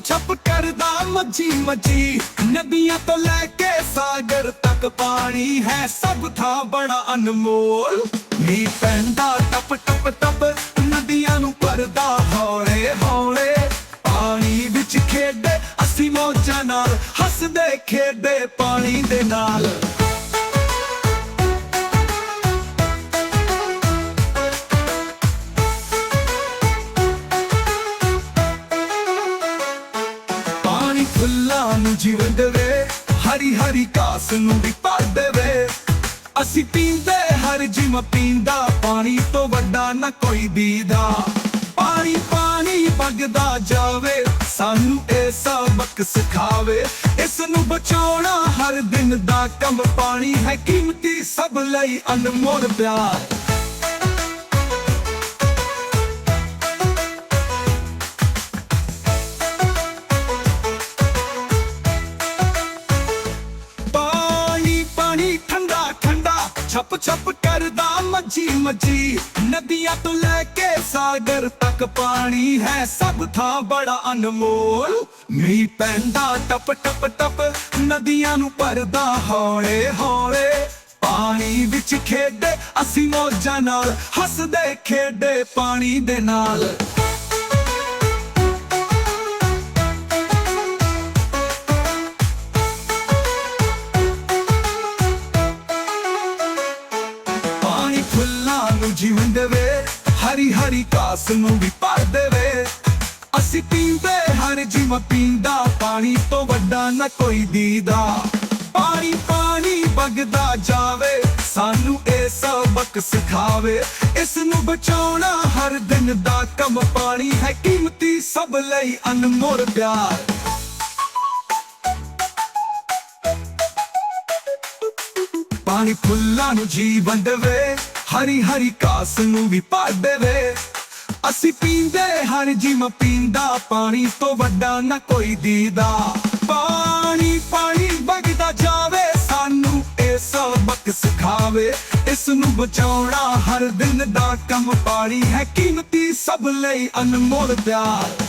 ਕਰਦਾ ਮੱਜੀ ਮੱਜੀ ਨਦੀਆਂ ਤੋਂ ਲੈ ਕੇ ਸਾਗਰ ਤੱਕ ਪਾਣੀ ਹੈ ਸਭ ਥਾਂ ਬੜਾ ਅਨਮੋਲ। ਮੀ ਪੈਂਦਾ ਟਪ ਟਪ ਟਪ, ਨਦੀਆਂ ਨੂੰ ਭਰਦਾ ਹੌਲੇ ਹੌਲੇ। ਪਾਣੀ ਵਿੱਚ ਖੇਡੇ, ਅਸੀਂ ਮੌਜਾਂ ਨਾਲ ਹੱਸਦੇ ਖੇਡੇ ਪਾਣੀ ਦੇ ਨਾਲ। ਫੁੱਲਾਂ ਨੂੰ ਜੀਵਨ ਦੇਵੇ, ਹਰੀ ਹਰੀ ਘਾਸ ਨੂੰ ਵੀ ਭਰ ਦੇਵੇ। ਅਸੀਂ ਪੀਂਦੇ ਹਰ ਜਿਮ, ਪੀਂਦਾ ਪਾਣੀ ਤੋਂ ਵੱਡਾ ਨਾ ਕੋਈ ਦੀਦਾ। ਪਾਣੀ ਪਾਣੀ ਵਗਦਾ ਜਾਵੇ, ਸਾਨੂੰ ਇਹ ਸਬਕ ਸਿਖਾਵੇ। ਇਸ ਨੂੰ ਬਚਾਉਣਾ ਹਰ ਦਿਨ ਦਾ ਕੰਮ, ਪਾਣੀ ਹੈ ਕੀਮਤੀ, ਸਭ ਲਈ ਅਨਮੋਲ ਪਿਆਰ। ਛਪ ਛਪ ਕਰਦਾ ਮੱਜੀ ਮੱਜੀ ਨਦੀਆਂ ਤੋਂ ਲੈ ਕੇ ਸਾਗਰ ਤੱਕ ਪਾਣੀ ਹੈ ਸਭ ਥਾਂ ਬੜਾ ਅਨਮੋਲ। ਮੀਂਹ ਪੈਂਦਾ, ਟਪ ਟਪ ਟਪ, ਨਦੀਆਂ ਨੂੰ ਭਰਦਾ ਹੌਲੇ ਹੌਲੇ। ਪਾਣੀ ਵਿੱਚ ਖੇਡੇ ਅਸੀਂ ਮੌਜਾਂ ਨਾਲ, ਹੱਸਦੇ ਖੇਡੇ ਪਾਣੀ ਦੇ ਨਾਲ। ਫੁੱਲਾਂ ਨੂੰ ਦੇਵੇ, ਹਰੀ ਹਰੀ ਘਾਸ ਨੂੰ ਵੀ ਭਰ ਦੇਵੇ। ਅਸੀਂ ਪੀਂਦੇ, ਹਰ ਜੀਵ ਪੀਂਦਾ, ਪਾਣੀ ਤੋਂ ਵੱਡਾ ਨਾ ਕੋਈ ਦੀਦਾ। ਪਾਣੀ ਪਾਣੀ ਵਗਦਾ ਜਾਵੇ, ਸਾਨੂੰ ਇਹ ਸਬਕ ਸਿਖਾਵੇ। ਇਸ ਨੂੰ ਬਚਾਉਣਾ ਹਰ ਦਿਨ ਦਾ ਕੰਮ ਪਾਣੀ ਹੈ ਕੀਮਤੀ, ਸਭ ਲਈ ਅਨਮੋਲ ਪਿਆਰ। ਪਾਣੀ ਫੁੱਲਾਂ ਨੂੰ ਜੀਵਨ ਦੇਵੇ ਹਰੀ ਹਰੀ ਘਾਸ ਨੂੰ ਵੀ ਭਰ ਦੇਵੇ। ਅਸੀਂ ਪੀਂਦੇ ਹਰ ਜਿਮ, ਪੀਂਦਾ ਪਾਣੀ ਤੋਂ ਵੱਡਾ ਨਾ ਕੋਈ ਦੀਦਾ। ਪਾਣੀ ਪਾਣੀ ਵਗਦਾ ਜਾਵੇ, ਸਾਨੂੰ ਇਹ ਸਬਕ ਸਿਖਾਵੇ। ਇਸ ਨੂੰ ਬਚਾਉਣਾ ਹਰ ਦਿਨ ਦਾ ਕੰਮ ਪਾਣੀ ਹੈ। ਕੀਮਤੀ ਸਭ ਲਈ ਅਨਮੋਲ ਪਿਆਰ।